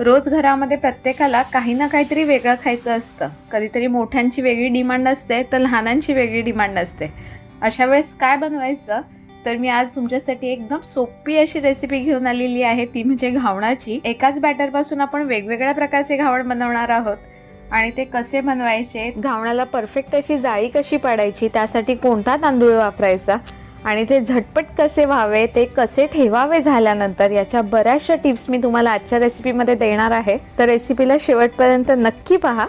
रोज घरामध्ये प्रत्येकाला काही ना काहीतरी वेगळं खायचं असतं. कधीतरी मोठ्यांची वेगळी डिमांड असते तर लहानांची वेगळी डिमांड असते. अशा वेळेस काय बनवायचं? तर मी आज तुमच्यासाठी एकदम सोपी अशी रेसिपी घेऊन आलेली आहे. ती म्हणजे घावणाची. एकाच बॅटरपासून आपण वेगवेगळ्या प्रकारचे घावण बनवणार आहोत. आणि ते कसे बनवायचे? घावणाला परफेक्ट अशी जाळी कशी पाडायची? त्यासाठी कोणता तांदूळ वापरायचा? आणि ते झटपट कसे व्हावे ते कसे ठेवावे झाल्यानंतर याच्या बऱ्याचशा टिप्स मी तुम्हाला आजच्या रेसिपीमध्ये देणार आहे. तर रेसिपीला शेवटपर्यंत नक्की पहा.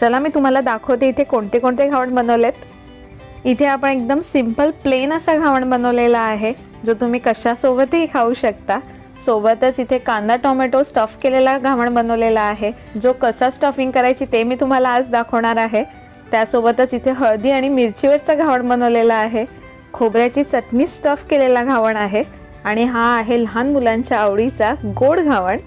चला मी तुम्हाला दाखवते इथे कोणते कोणते घावण बनवलेत. इथे आपण एकदम सिंपल प्लेन असा घावण बनवलेला आहे जो तुम्ही कशासोबतही खाऊ शकता. सोबतच इथे कांदा टोमॅटो स्टफ केलेला घावण बनवलेला आहे. जो कसा स्टफिंग करायची ते मी तुम्हाला आज दाखवणार आहे. त्यासोबतच इथे हळदी आणि मिरचीवरचा घावण बनवलेला आहे. खोबऱ्याची चटणी स्टफ केलेला घावण आहे आणि हा आहे लहान मुलांच्या आवडीचा गोड घावण.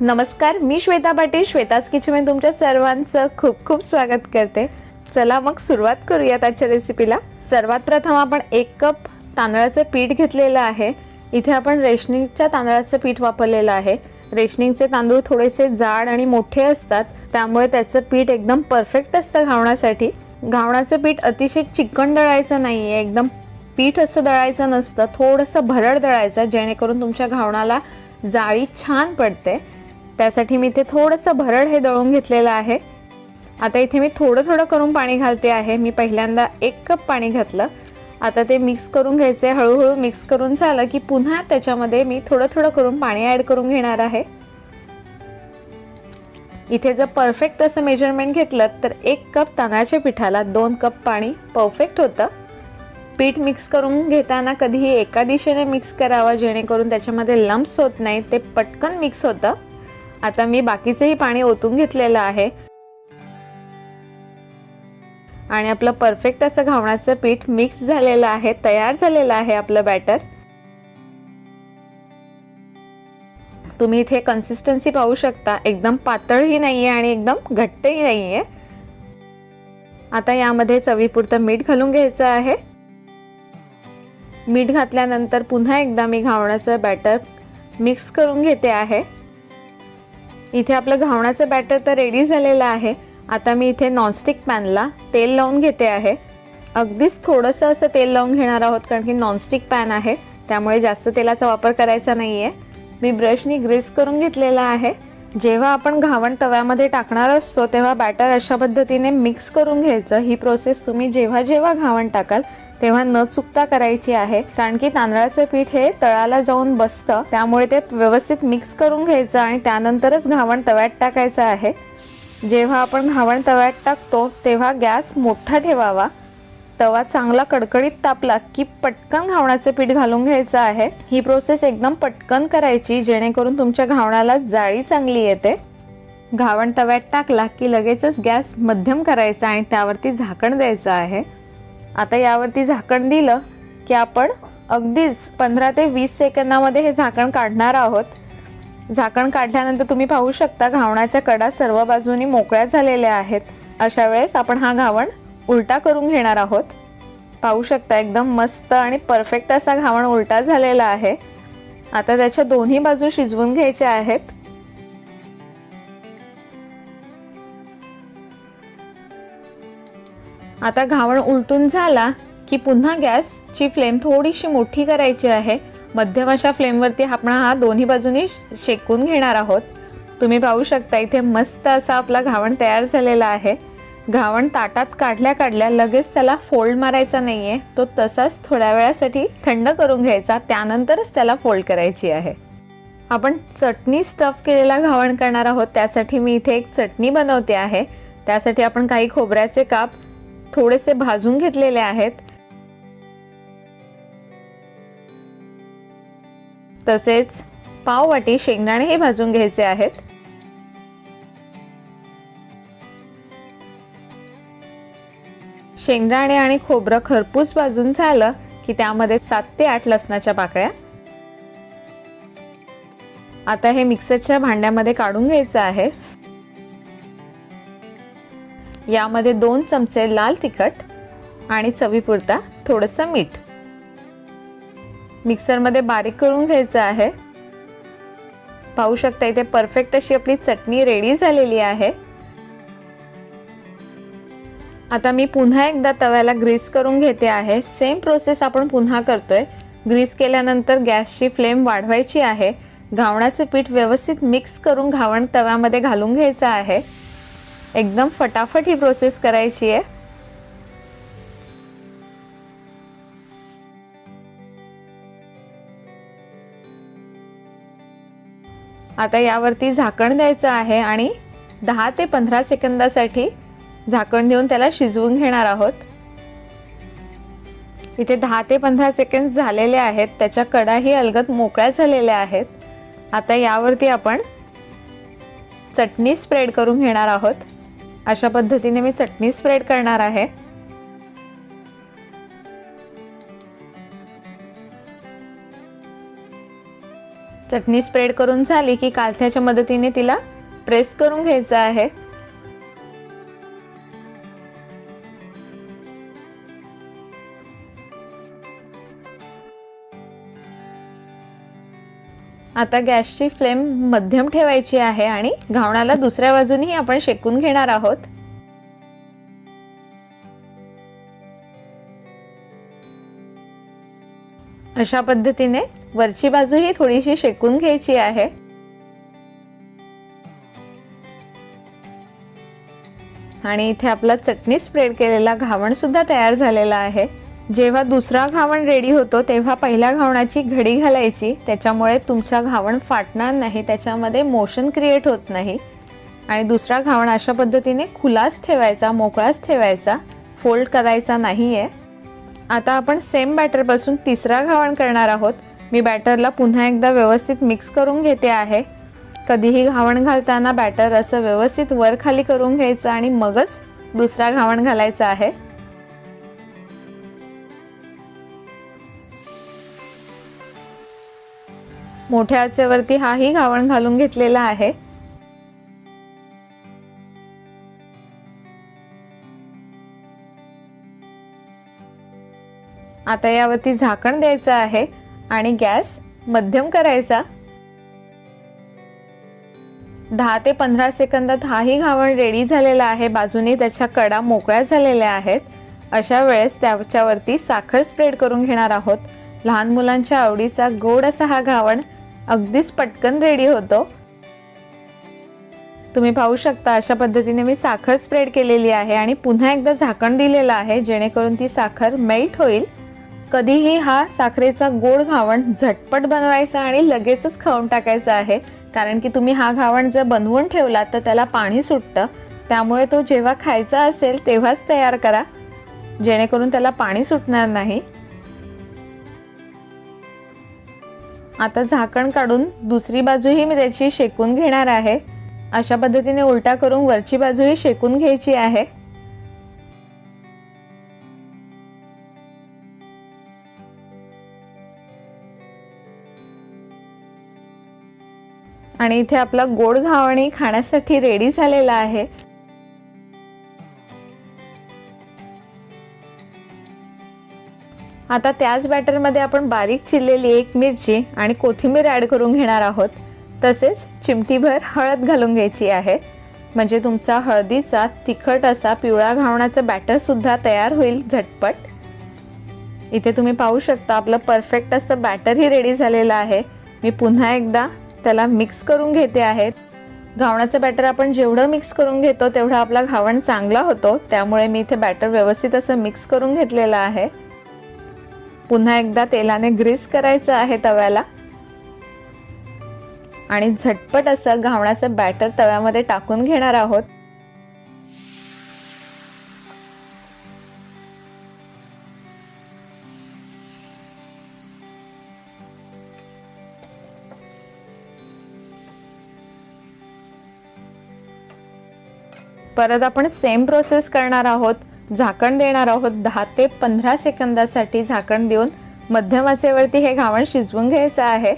नमस्कार मी श्वेता पाटील श्वेताच किचनमध्ये तुमच्या सर्वांचं खूप खूप स्वागत करते. चला मग सुरुवात करूयात आजच्या रेसिपीला सर्वात प्रथम आपण एक कप तांदळाचं पीठ घेतलेलं आहे. इथे आपण रेशनिंगच्या तांदळाचं पीठ वापरलेलं आहे. रेशनिंगचे तांदूळ थोडेसे जाड आणि मोठे असतात त्यामुळे त्याचं पीठ एकदम परफेक्ट असतं घावण्यासाठी. घावणाचं पीठ अतिशय चिकन दळायचं नाही आहे एकदम पीठ असं दळायचं नसतं थोडंसं भरड दळायचं जेणेकरून तुमच्या घावणाला जाळी छान पडते. त्यासाठी मी इथे थोडंसं भरड हे दळून घेतलेलं आहे. आता इथे मी थोडं थोडं करून पाणी घालते आहे. मी पहिल्यांदा एक कप पाणी घातलं. आता ते मिक्स करून घ्यायचे हळूहळू मिक्स करून झालं की पुन्हा त्याच्यामध्ये मी थोडं थोडं करून पाणी ॲड करून घेणार आहे. इथे जर परफेक्ट असं मेजरमेंट घेतलं तर एक कप तांदळाच्या पिठाला दोन कप पाणी परफेक्ट होतं. पीठ मिक्स करून घेताना कधीही एका दिशेने मिक्स करावं जेणेकरून त्याच्यामध्ये लम्प्स होत नाही ते पटकन मिक्स होतं. आता मी बाकीचंही पाणी ओतून घेतलेलं आहे. आणि आपलं परफेक्ट असं घावण्याचं पीठ मिक्स झालेलं आहे तयार झालेलं आहे आपलं बॅटर तुम्ही इथे कन्सिस्टन्सी पाहू शकता. एकदम पातळही नाही आहे आणि एकदम घट्टही नाही आहे आता यामध्ये चवीपुरतं मीठ घालून घ्यायचं आहे. मीठ घातल्यानंतर पुन्हा एकदा मी घावण्याचं बॅटर मिक्स करून घेते आहे. इथे आपलं घावण्याचं बॅटर तर रेडी झालेलं आहे. आता मी इथे नॉनस्टिक पॅनला तेल लावून घेते आहे. अगदीच थोडंसं असं तेल लावून घेणार आहोत कारण की नॉनस्टिक पॅन आहे. त्यामुळे जास्त तेलाचा वापर करायचा नाही आहे मी ब्रशनी ग्रीस करून घेतलेला आहे. जेव्हा आपण घावण तव्यामध्ये टाकणार असतो तेव्हा बॅटर अशा पद्धतीने मिक्स करून घ्यायचं. ही प्रोसेस तुम्ही जेव्हा जेव्हा घावण टाकाल तेव्हा न चुकता करायची आहे. कारण की तांदळाचं पीठ हे तळाला जाऊन बसतं त्यामुळे ते व्यवस्थित मिक्स करून घ्यायचं आणि त्यानंतरच घावण तव्यात टाकायचं आहे. जेव्हा आपण घावण तव्यात टाकतो तेव्हा गॅस मोठा ठेवावा. तवा चांगला कडकडीत तापला की पटकन घावणाचं पीठ घालून घ्यायचं आहे. ही प्रोसेस एकदम पटकन करायची जेणेकरून तुमच्या घावणाला जाळी चांगली येते. घावण तव्यात टाकला की लगेचच गॅस मध्यम करायचा आणि त्यावरती झाकण द्यायचं आहे. आता यावरती झाकण दिलं की आपण अगदीच पंधरा ते वीस सेकंदामध्ये हे झाकण काढणार आहोत. झाकण काढल्यानंतर तुम्ही पाहू शकता घावणाच्या कडा सर्व बाजूनी मोकळ्या झालेल्या आहेत. अशा वेळेस आपण हा घावण उलटा करून घेणार आहोत. पाहू शकता एकदम मस्त आणि परफेक्ट असा घावण उलटा झालेला आहे. आता त्याच्या दोन्ही बाजू शिजवून घ्यायच्या आहेत. आता घावण उलटून झाला की पुन्हा गॅसची फ्लेम थोडीशी मोठी करायची आहे. मध्यम अशा फ्लेमवरती आपण हा दोन्ही बाजूनी शेकून घेणार आहोत. तुम्ही पाहू शकता इथे मस्त असा आपला घावण तयार झालेला आहे. घावण ताटात काढल्या काढल्या लगेच त्याला फोल्ड मारायचा नाहीये. तो तसाच थोड्या वेळासाठी थंड करून घ्यायचा त्यानंतरच त्याला फोल्ड करायची आहे. आपण चटणी स्टफ केलेला घावण करणार आहोत त्यासाठी मी इथे एक चटणी बनवते आहे. त्यासाठी आपण काही खोबऱ्याचे काप थोडेसे भाजून घेतलेले आहेत. तसेच पाववाटी शेंगदाणे हे भाजून घ्यायचे आहेत. शेंगदाणे आणि खोबरं खरपूस भाजून झालं की त्यामध्ये सात ते आठ लसणाच्या पाकळ्या. आता हे मिक्सरच्या भांड्यामध्ये काढून घ्यायचं आहे. यामध्ये दोन चमचे लाल तिखट आणि चवीपुरता थोडंसं मीठ. मिक्सरमध्ये बारीक करून घ्यायचं आहे. पाहू शकता इथे परफेक्ट अशी आपली चटणी रेडी झालेली आहे. आता मी पुन्हा एकदा तव्याला ग्रीस करून घेते आहे. सेम प्रोसेस आपण पुन्हा करतोय. ग्रीस केल्यानंतर गॅसची फ्लेम वाढवायची आहे. घावणाचं पीठ व्यवस्थित मिक्स करून घावण तव्यामध्ये घालून घ्यायचं आहे. एकदम फटाफट ही प्रोसेस करायची आहे. आता यावरती झाकण द्यायचं आहे आणि दहा ते पंधरा सेकंदासाठी झाकण देऊन त्याला शिजवून घेणार आहोत. इथे दहा ते पंधरा सेकंद झालेले आहेत. त्याच्या कडाही अलगद मोकळ्या झालेल्या आहेत. आता यावरती आपण चटणी स्प्रेड करून घेणार आहोत. अशा पद्धतीने मी चटणी स्प्रेड करणार आहे. चटणी स्प्रेड करून झाली की कालथ्याच्या मदतीने तिला प्रेस करून घ्यायचं आहे. आता गॅसची फ्लेम मध्यम ठेवायची आहे आणि घावणाला दुसऱ्या बाजूनही आपण शेकून घेणार आहोत. अशा पद्धतीने वरची बाजूही थोडीशी शेकून घ्यायची आहे. आणि इथे आपला चटणी स्प्रेड केलेला घावण सुद्धा तयार झालेला आहे. जेव्हा दुसरा घावण रेडी होतो तेव्हा पहिल्या घावणाची घडी घालायची. त्याच्यामुळे तुमचा घावण फाटणार नाही त्याच्यामध्ये मोशन क्रिएट होत नाही. आणि दुसरा घावण अशा पद्धतीने खुलाच ठेवायचा मोकळाच ठेवायचा फोल्ड करायचा नाही आहे आता आपण सेम बॅटरपासून तिसरा घावण करणार आहोत. मी बॅटरला पुन्हा एकदा व्यवस्थित मिक्स करून घेते आहे. कधीही घावण घालताना बॅटर असं व्यवस्थित वर खाली करून घ्यायचं आणि मगच दुसरा घावण घालायचा आहे. मोठ्या आचेवरती हाही घावण घालून घेतलेला आहे. आता यावरती झाकण द्यायचं आहे आणि गॅस मध्यम करायचा. दहा ते पंधरा सेकंदात हाही घावण रेडी झालेला आहे. बाजूने त्याच्या कडा मोकळ्या झालेल्या आहेत. अशा वेळेस त्याच्यावरती साखर स्प्रेड करून घेणार आहोत. लहान मुलांच्या आवडीचा गोड असा हा घावण अगदीच पटकन रेडी होतो. तुम्ही पाहू शकता अशा पद्धतीने मी साखर स्प्रेड केलेली आहे आणि पुन्हा एकदा झाकण दिलेलं आहे जेणेकरून ती साखर मेल्ट होईल. कधीही हा साखरेचा गोड घावण झटपट बनवायचा आणि लगेचच खाऊन टाकायचा आहे. कारण की तुम्ही हा घावण जर बनवून ठेवला तर त्याला पाणी सुटतं. त्यामुळे तो जेव्हा खायचा असेल तेव्हाच तयार करा. जेणेकरून त्याला पाणी सुटणार नाही. आता झाकण काढून दुसरी बाजूही मी त्याची शेकून घेणार आहे. अशा पद्धतीने उलटा करून वरची बाजूही शेकून घ्यायची आहे. आणि इथे आपला गोड घावणी खाण्यासाठी रेडी झालेला आहे. आता त्याच बॅटरमध्ये आपण बारीक चिरलेली एक मिरची आणि कोथिंबीर ॲड करून घेणार आहोत. तसेच चिमटीभर हळद घालून घ्यायची आहे. म्हणजे तुमचा हळदीचा तिखट असा पिवळा घावण्याचा बॅटरसुद्धा तयार होईल झटपट. इथे तुम्ही पाहू शकता आपलं परफेक्ट असं बॅटरही रेडी झालेलं आहे. मी पुन्हा एकदा त्याला मिक्स करून घेते आहेत घावणाचं बॅटर आपण जेवढं मिक्स करून घेतो तेवढा आपला घावण चांगला होतो. त्यामुळे मी इथे बॅटर व्यवस्थित असं मिक्स करून घेतलेलं आहे. पुन्हा एकदा तेलाने ग्रीस करायचं आहे तव्याला. आणि झटपट असं घावणाचं बॅटर तव्यामध्ये टाकून घेणार आहोत. परत आपण सेम प्रोसेस करणार आहोत. झाकण देणार आहोत. दहा ते पंधरा सेकंदासाठी झाकण देऊन मध्यम आचेवरती हे घावण शिजवून घ्यायचं आहे.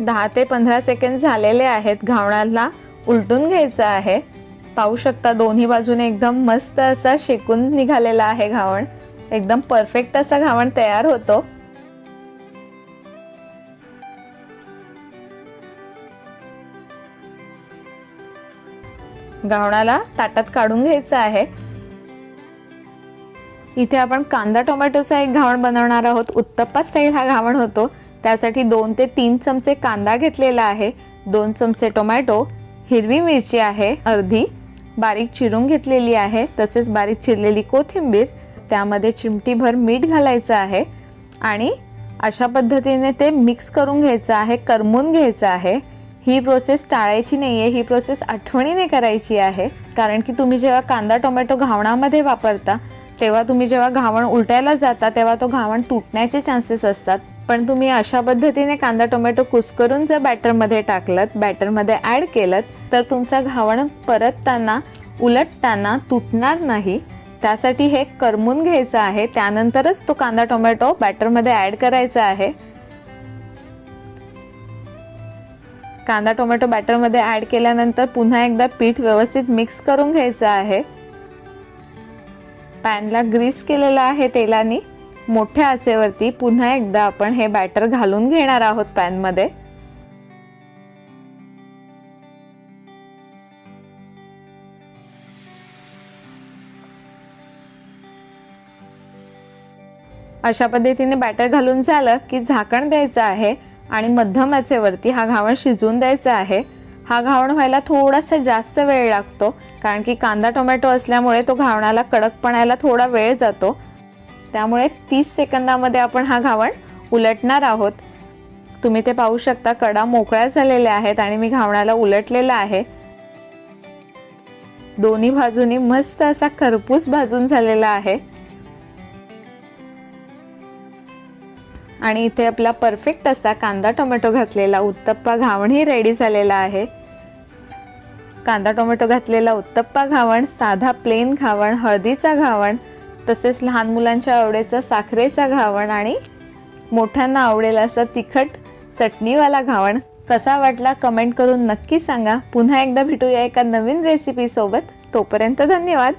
दहा ते पंधरा सेकंद झालेले आहेत. घावणाला उलटून घ्यायचं आहे. पाहू शकता दोन्ही बाजूने एकदम मस्त असा शेकून निघालेला आहे घावण. एकदम परफेक्ट असा घावण तयार होतो. घावणाला ताटात काढून घ्यायचं आहे. इथे आपण कांदा टोमॅटोचा एक घावण बनवणार आहोत. उत्तप्पा स्टाईल हा घावण होतो. त्यासाठी दोन ते तीन चमचे कांदा घेतलेला आहे. दोन चमचे टोमॅटो हिरवी मिरची आहे अर्धी. बारीक चिरून घेतलेली आहे. तसेच बारीक चिरलेली कोथिंबीर त्यामध्ये चिमटीभर मीठ घालायचं आहे. आणि अशा पद्धतीने ते मिक्स करून घ्यायचं आहे करमून घ्यायचं आहे. ही प्रोसेस टाळायची नाही आहे ही प्रोसेस आठवणीने करायची आहे. कारण की तुम्ही जेव्हा कांदा टोमॅटो घावणामध्ये वापरता तेव्हा तुम्ही जेव्हा घावण उलटायला जाता तेव्हा तो घावण तुटण्याचे चान्सेस असतात. पण तुम्ही अशा पद्धतीने कांदा टोमॅटो कुस्करून जर बॅटरमध्ये टाकलं बॅटरमध्ये ॲड केलं तर तुमचा घावण परतताना उलटताना तुटणार नाही. त्यासाठी हे करमून घ्यायचं आहे. त्यानंतरच तो कांदा टोमॅटो बॅटरमध्ये ॲड करायचा आहे. कांदा टोमॅटो बॅटरमध्ये ॲड केल्यानंतर पुन्हा एकदा पीठ व्यवस्थित मिक्स करून घ्यायचं आहे. पॅनला ग्रीस केलेलं आहे तेलाने. मोठ्या आचेवरती पुन्हा एकदा आपण हे बॅटर घालून घेणार आहोत पॅनमध्ये. अशा पद्धतीने बॅटर घालून झालं की झाकण द्यायचं आहे. आणि मध्यम आचेवरती हा घावण शिजवून द्यायचा आहे. हा घावण व्हायला थोडासा जास्त वेळ लागतो कारण की कांदा टोमॅटो असल्यामुळे तो घावणाला कडकपणायला थोडा वेळ जातो. त्यामुळे तीस सेकंदामध्ये आपण हा घावण उलटणार आहोत. तुम्ही ते पाहू शकता कडा मोकळ्या झालेल्या आहेत आणि मी घावणाला उलटलेला आहे. दोन्ही बाजूनी मस्त असा खरपूस भाजून झालेला आहे. आणि इथे आपला परफेक्ट असा कांदा टोमॅटो घातलेला उत्तप्पा घावणही रेडी झालेला आहे. कांदा टोमॅटो घातलेला उत्तप्पा घावण साधा प्लेन घावण हळदीचा घावण तसेच लहान मुलांच्या आवडीचा साखरेचा घावण आणि मोठ्यांना आवडेल असं तिखट चटणीवाला घावण. कसा वाटला कमेंट करून नक्की सांगा. पुन्हा एकदा भेटूया एका नवीन रेसिपीसोबत तोपर्यंत धन्यवाद.